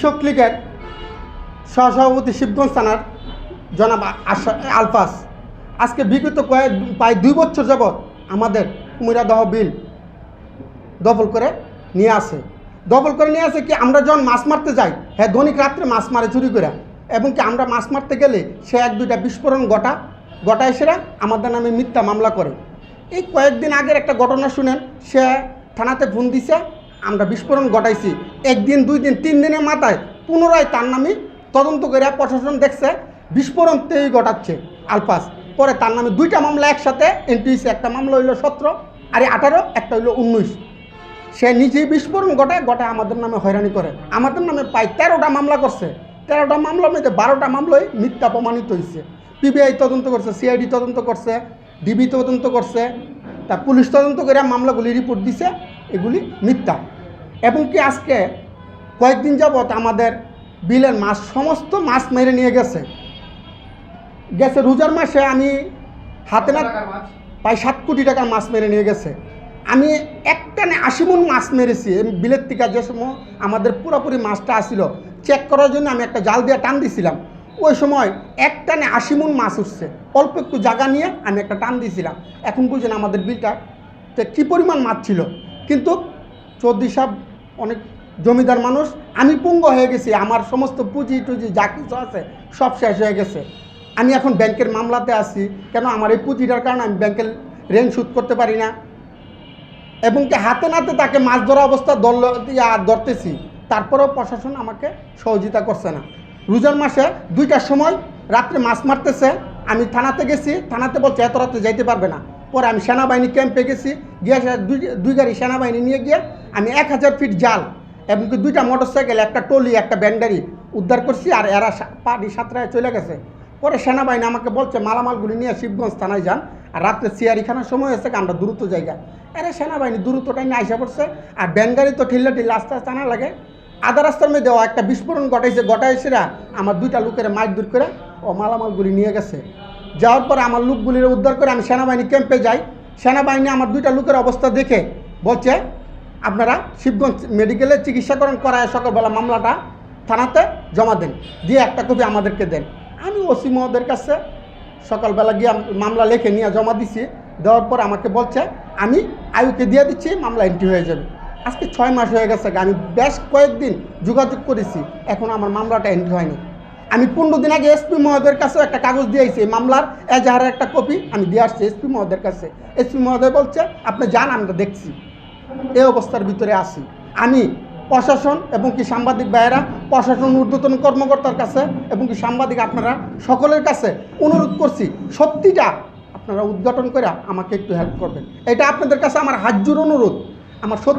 কৃষক লীগের সহসভাপতি শিবগঞ্জ থানার জনাব আলফাস। আজকে বিগত কয়েক, প্রায় দুই বছর যাবৎ আমাদের কুমিরাদহ বিল দখল করে নিয়ে আসে। দখল করে নিয়ে আসে কি আমরা যখন মাছ মারতে যাই হ্যাঁ ধনিক রাত্রে মাছ মারে চুরি করে, এবং কি আমরা মাছ মারতে গেলে সে এক, দুইটা বিস্ফোরণ ঘটা, ঘটায় সেরা আমাদের নামে মিথ্যা মামলা করে। এই কয়েকদিন আগের একটা ঘটনা শুনেন, সে থানাতে ফোন দিছে আমরা বিস্ফোরণ ঘটাইছি। একদিন, দুই দিন, তিন দিনের মাথায় পুনরায় তার নামে তদন্ত করে প্রশাসন দেখছে বিস্ফোরণ তেই ঘটাচ্ছে আলফাস। পরে তার নামে দুইটা মামলা একসাথে হয়েছে একটা মামলা হইল সতেরো, আর আঠারো, একটা হইল উনিশ। সে নিজেই বিস্ফোরণ ঘটায় ঘটায় আমাদের নামে হয়রানি করে। আমাদের নামে প্রায় তেরোটা মামলা করছে। তেরোটা মামলার মধ্যে বারোটা মামলায় মিথ্যা প্রমাণিত হয়েছে পিবিআই তদন্ত করছে, সিআইডি তদন্ত করছে, ডিবি তদন্ত করছে, তা পুলিশ তদন্ত করে মামলাগুলি রিপোর্ট দিছে। এগুলি মিথ্যা। এবং কি আজকে কয়েকদিন যাবৎ আমাদের বিলের মাছ সমস্ত মাছ মেরে নিয়ে গেছে। গেছে রোজার মাসে আমি হাতে না প্রায় সাত কোটি টাকার মাছ মেরে নিয়ে গেছে। আমি একটানে আশি মন মাছ মেরেছি। বিলের থেকে যে সময় আমাদের পুরোপুরি মাছটা আসিল চেক করার জন্য আমি একটা জাল দিয়ে টান দিছিলাম। ওই সময় একটানে আশি মন মাছ উঠছে। অল্প একটু জায়গা নিয়ে আমি একটা টান দিয়েছিলাম এখন বুঝছেন আমাদের বিলটা কী পরিমাণ মাছ ছিল। কিন্তু চৌধুরী সাহেব অনেক জমিদার মানুষ, আমি পুঙ্গ হয়ে গেছি, আমার সমস্ত পুঁজি টুজি যা কিছু আছে সব শেষ হয়ে গেছে। আমি এখন ব্যাংকের মামলাতে আছি, কেন আমার এই পুঁজিটার কারণে আমি ব্যাংকের ঋণ শোধ করতে পারি না? এবং কি হাতে নাতে তাকে মাছ ধরা অবস্থা দল ধরতেছি, তারপরেও প্রশাসন আমাকে সহযোগিতা করছে না। রোজার মাসে দুইটার সময় রাত্রে মাছ মারতেছে, আমি থানাতে গেছি, থানাতে বলছে, এত রাত্রে যাইতে পারবে না। পরে আমি সেনাবাহিনী ক্যাম্পে গেছি, গিয়ে দুই দুই গাড়ি সেনাবাহিনী নিয়ে গিয়ে আমি এক হাজার ফিট জাল এবং কি দুইটা মোটর সাইকেল একটা টলি একটা ব্যান্ডারি উদ্ধার করছি আর এরা পাড়ি সাঁতরায় চলে গেছে। পরে সেনাবাহিনী আমাকে বলছে, মালামালগুলি নিয়ে শিবগঞ্জ থানায় যান আর রাত্রে সিয়ারিখানার সময় এসে আমরা দ্রুত জায়গা। আরে সেনাবাহিনী দ্রুতটাই নিয়ে আইসা পড়ছে, আর ব্যাঙ্গারি তো ঠিল্লা ঠিল্লা আস্তে আস্তে আনা লাগে। আধা রাস্তার মধ্যে একটা বিস্ফোরণ ঘটাইছে ঘটাইছেরা আমার দুইটা লোকের মাইর দূর করে ও মালামালগুলি নিয়ে গেছে। যাওয়ার পর আমার লোকগুলির উদ্ধার করে আমি সেনাবাহিনী ক্যাম্পে যাই। সেনাবাহিনী আমার দুইটা লোকের অবস্থা দেখে বলছে, আপনারা শিবগঞ্জ মেডিকেলে চিকিৎসাকরণ করায় সকালবেলা মামলাটা থানাতে জমা দেন। দিয়ে একটা কপি আমাদেরকে দেন। আমি ওসি মহোদয়ের কাছে সকালবেলা গিয়ে মামলা লিখে নিয়ে জমা দিছি। দেওয়ার পর আমাকে বলছে, আমি আয়ুকে দিয়ে দিচ্ছি, মামলা এন্ট্রি হয়ে যাবে। আজকে ছয় মাস হয়ে গেছে আমি বেশ কয়েকদিন যোগাযোগ করেছি। এখন আমার মামলাটা এন্ট্রি হয়নি। আমি পনেরো দিন আগে এসপি মহোদয়ের কাছেও একটা কাগজ দিয়েছি এই মামলার এজাহারের একটা কপি আমি দিয়ে আসছি এসপি মহোদয়ের কাছে। এসপি মহোদয় বলছে, আপনি যান, আমরা দেখছি। এই অবস্থার ভিতরে আসি আমি প্রশাসন এবং কি সাংবাদিক ভাইয়েরা, প্রশাসন ঊর্ধ্বতন কর্মকর্তার কাছে এবং কি সাংবাদিক আপনারা সকলের কাছে অনুরোধ করছি, সত্যিটা আপনারা উদ্ঘাটন করে আমাকে একটু হেল্প করবেন। এটা আপনাদের কাছে আমার হাজ্যুর অনুরোধ। আমার সত্যি